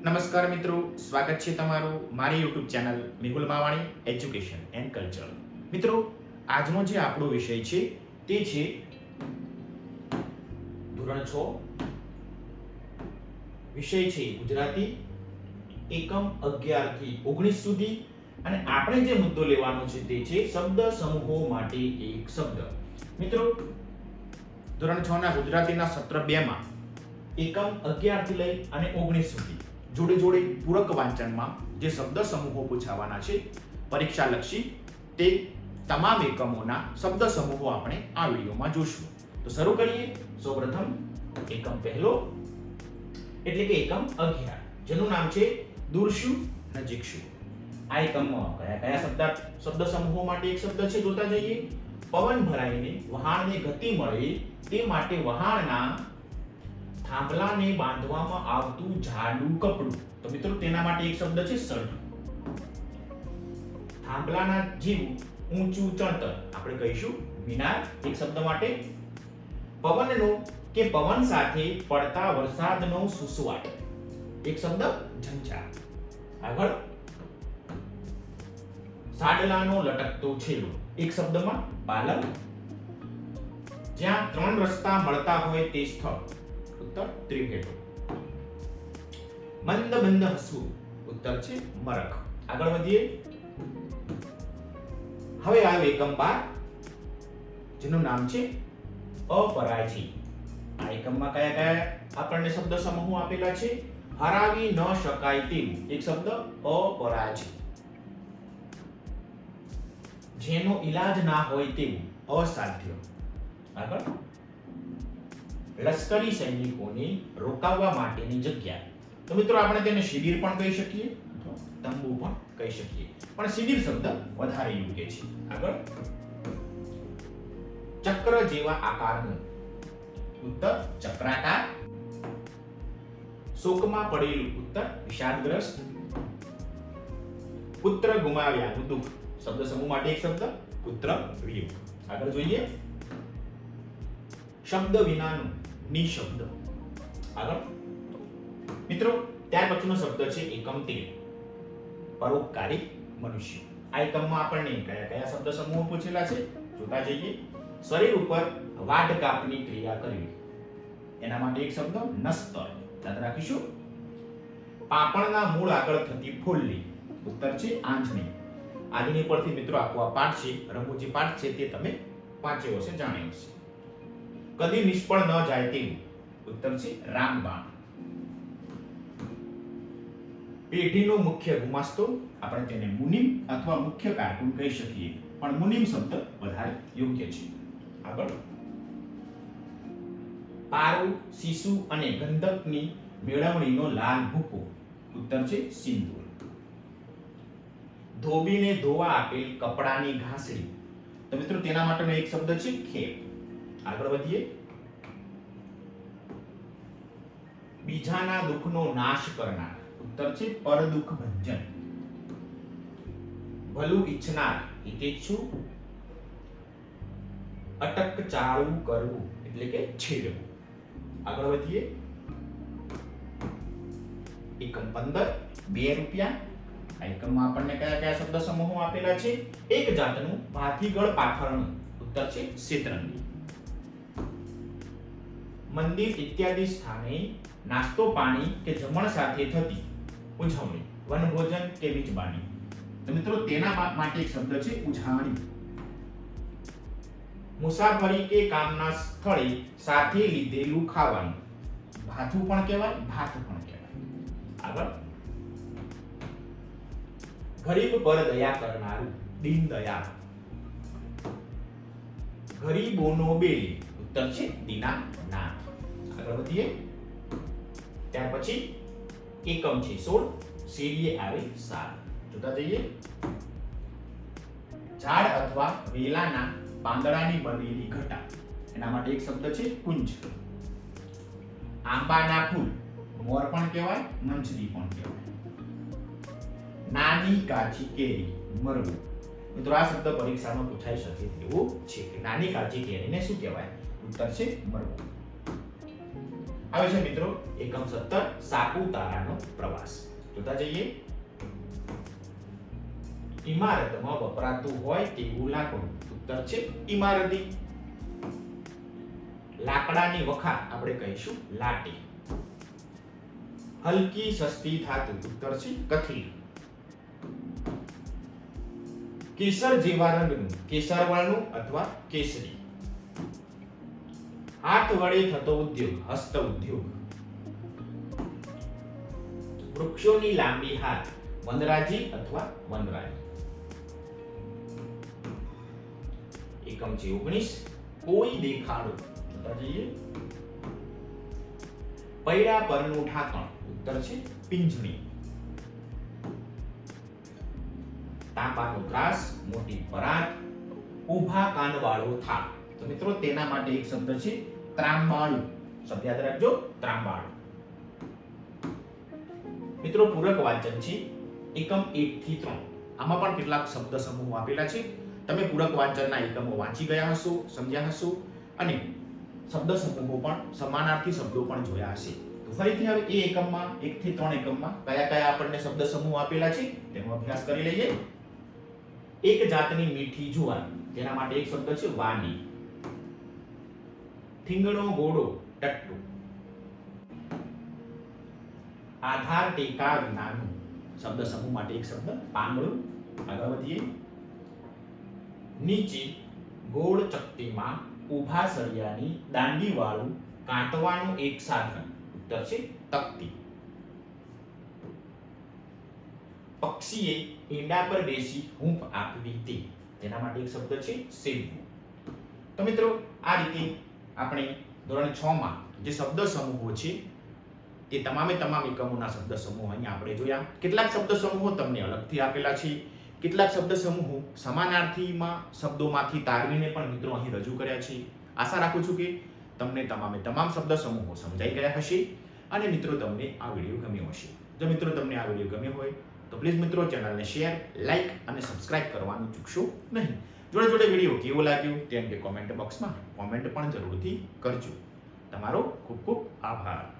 નમસ્કાર મિત્રો, સ્વાગત છે તમારું મારી YouTube channel Mehul Mavani education and culture મિત્રો, આજનો જે આપણો વિષય છે તે છે ધોરણ છ. વિષય છે ગુજરાતી એકમ અગિયારથી ઓગણીસ સુધી અને આપણે જે મુદ્દો લેવાનો છે તે છે શબ્દ સમૂહો માટે એક શબ્દ. મિત્રો, ધોરણ છ ના ગુજરાતીના સત્ર બે માં એકમ અગિયારથી લઈ અને ઓગણીસ સુધી જોડે જોડે પૂરક વાંચનમાં જે શબ્દ સમૂહો પૂછાવાના છે પરીક્ષા લક્ષી તે તમામ એકમોના શબ્દ સમૂહો આપણે આ વિડીયોમાં જોશું. તો શરૂ કરીએ. સૌપ્રથમ એકમ પહેલો, એટલે કે એકમ અગિયાર, જેનું નામ છે દૂરશું નજીકશું આ એકમમાં કયા કયા શબ્દ શબ્દ સમૂહો માટે એક શબ્દ છે જોતા જઈએ. પવન ભરાઈને વહાણને ગતિ મળે તે માટે વહાણના થાંભલાને બાંધવામાં આવતું જાડું કપડું. તો મિત્રો, તેના માટે એક શબ્દ છે સઢ થાંભલાના જેવું ઊંચું ચણતર. આપણે કહીશું મિનાર, એક શબ્દ માટે. પવનનો કે પવન સાથે પડતા વરસાદનો સુસવાટ. એક શબ્દ ઝંઝા આગળ. સાડલાનો લટકતો છેલો. એક શબ્દમાં બાલક જ્યાં ત્રણ રસ્તા મળતા હોય તે સ્થળ. ઉત્તર ત્રિભેટો મંદ મંદ હસવું ઉત્તર છે મરખ આગળ વધીએ હવે આવે એકમ બાર જેનું નામ છે અપરાજી આ એકમમાં કયા કયા આપણને શબ્દ સમૂહ આપેલા છે હરાવી ન શકાય તેવું એક શબ્દ અપરાજી જેનો ઈલાજ ના હોય તેવું અસાધ્ય આગળ લશ્કરી સૈનિકોને રોકાવવા માટેની જગ્યા. તો મિત્રો આપણે તેને શિબિર પણ કહી શકીએ, તંબુ પણ કહી શકીએ. પણ શિબિર શબ્દ વધારે યોગ્ય છે. આગળ. ચક્ર જેવા આકારનું ઉત્તર ચક્રાકાર. શોકમાં પડેલું ઉત્તર વિષાદગ્રસ્ત. પુત્ર ગુમાવ્યાનું દુઃખ. શબ્દ સમૂહ માટે એક શબ્દ, પુત્ર વિયોગ. આગળ જોઈએ. શબ્દ વિનાનું નિશબ્દ. આગળ. મિત્રો, ત્યાર પછીનો શબ્દ છે એકમ તેર પરોપકારી મનુષ્ય. આ એકમમાં આપણને કયા કયા શબ્દ સમૂહ પૂછેલા છે? જોતા જઈએ. શરીર ઉપર વાઢ કાપની ક્રિયા કરવી. એના માટે એક શબ્દ નસ્તર. યાદ રાખીશું. પાપણના મૂળ આગળ થતી ફોલ્લી ઉત્તર છે આંજણી આજની પરથી મિત્રો આખો આ પાઠ છે રમૂજી પાઠ છે તે તમે વાંચ્યો હશે, જાણ્યો હશે. કદી નિષ્ફળ ન જાય તેવું ઉત્તર છે રામબાણ. પેઢીનો મુખ્ય ગુમાસ્તો, આપણે તેને મુનિમ અથવા મુખ્ય કાર્ટૂન કહી શકીએ. પણ મુનિમ શબ્દ વધારે યોગ્ય છે. આગળ. પારુ, શિશુ અને ગંધકની મેળવણીનો લાલ ભૂકો. ઉત્તર છે સિંદૂર. ધોબીને ધોવા આપેલ કપડાની ઘાસડી તો મિત્રો, તેના માટેનો એક શબ્દ છે ખેપ. આગળ વધીએ બીજાના દુઃખનો નાશ કરનાર, ઉત્તર છે પર દુઃખ ભંજન ભલું ઈચ્છનાર હિતેચ્છુ અટક ચાળું કરવું, એટલે કે છેડવું. આગળ વધીએ એકમ પંદર, બે રૂપિયા. આ એકમમાં આપણને કયા કયા શબ્દ સમૂહો આપેલા છે? એક જાતનું ભાથીગળ પાથરણું, ઉત્તર છે શેતરંગી. મંદિર ઇત્યાદિ સ્થાને નાસ્તો પાણી કે જમણ સાથે થતી ઉજવણી, વનભોજન કે બીજબાણી તો મિત્રો, તેના માટે એક શબ્દ છે ઉજાણી મુસાફરી કે કામના સ્થળે સાથે લીધેલું ખાવાનું. ભાથું પણ કહેવાય, ભાત પણ કહેવાય. આગળ. ગરીબ પર દયા કરનારું દીન દયા ગરીબોનો બેલી. ઉત્તર છે, દીના આગળ વધીએ. ત્યાર પછી એકમ છે સોળ, શેરીએ આવે સાર જોતા જઈએ. ઝાડ અથવા વેલાના પાંદડાની બનેલી ઘટા. એના માટે એક શબ્દ છે કુંજ. આંબાના ફૂલ, મોર પણ કહેવાય મંચરી પણ કહેવાય. નાની કાચી કેરી, મરવું. મિત્રો, આ શબ્દ પરીક્ષામાં પૂછાઈ શકે તેવું છે નાની કાચી કેરીને શું કહેવાય? ઉત્તર છે મરવું. આવે છે મિત્રો એકમ સત્તર સાપુતારાનો પ્રવાસ. જોતા જઈએ. ઇમારતમાં વપરાતું હોય તેવું લાકડું ઉત્તર છે ઇમારતી લાકડાની વખા આપણે કહીશું લાટી. હલકી સસ્તી ધાતુ ઉત્તર છે કથિલ કેસર જેવા રંગનું કેસર વર્ણનું અથવા કેસરી. હાથ વડે થતો ઉદ્યોગ, હસ્ત ઉદ્યોગ. વૃક્ષોની લાંબી હાથ વનરાજી અથવા વનરાજી. એકમ છે ઓગણીસ, કોઈ દેખાડો. પૈડા પરનું ઢાંકણ, ઉત્તર છે પિંજણી. તાંબાનો ત્રાસ, મોટી પરાત, ઊભા કાનવાળો થાળ તો મિત્રો, તેના માટે એક શબ્દ છે, ત્રાંબાળું. શબ્દ યાદ રાખજો, ત્રાંબાળું. મિત્રો, પૂરક વાંચન છે, એકમ 1 થી 3 આમાં પણ કેટલાક શબ્દ સમૂહ આપેલા છે. તમે પૂરક વાંચનના એકમો વાંચી ગયા હશો, સમજ્યા હશો, અને શબ્દ સમૂહો પણ સમાનાર્થી શબ્દો પણ જોયા હશે. તો ફરીથી હવે એ એકમમાં 1 થી 3 એકમમાં કયા કયા આપણને શબ્દ સમૂહ આપેલા છે, તેનો અભ્યાસ કરી લઈએ. એક જાતની મીઠી જુવાર જેના માટે એક શબ્દ છે વાની થીંગણો ગોળો, ટટ્ટુ. આધાર ટેકા નાનું શબ્દ સમૂહ માટે એક શબ્દ. પાંગળું. આગળ વધીએ. નીચે ગોળ ચકતીમાં ઊભા સળિયાની દાંડી વાળું કાંતવાનું એક સાધન. ઉત્તર છે તકતી. પક્ષીએ ઈંડા પર બેસી હૂંફ આપવી તે. તેના માટે એક શબ્દ છે સેવવું. તો મિત્રો, આ રીતે આપણે ધોરણ 6 માં જે શબ્દ સમૂહો છે તે તમામે તમામ એકમોના શબ્દ સમૂહ અહીંયા આપણે જોયા. કેટલાક શબ્દ સમૂહો તમને અલગથી આપેલા છે. કેટલાક શબ્દ સમૂહો સમાનાર્થીમાં શબ્દોમાંથી તારવીને પણ મિત્રો અહીં રજૂ કર્યા છે. આશા રાખું છું કે તમને તમામે તમામ શબ્દ સમૂહો સમજાઈ ગયા હશે અને મિત્રો તમને આ વીડિયો ગમ્યો હશે. જો મિત્રો તમને આ વીડિયો ગમ્યો હોય તો પ્લીઝ મિત્રો ચેનલને શેર લાઇક અને સબસ્ક્રાઇબ કરવાનું ચૂકશો નહીં. જોડે જોડે વીડિયો કેવો લાગ્યો? તે અંગે કોમેન્ટ બોક્સમાં કોમેન્ટ પણ જરૂરથી કરજો. તમારો ખૂબ ખૂબ આભાર.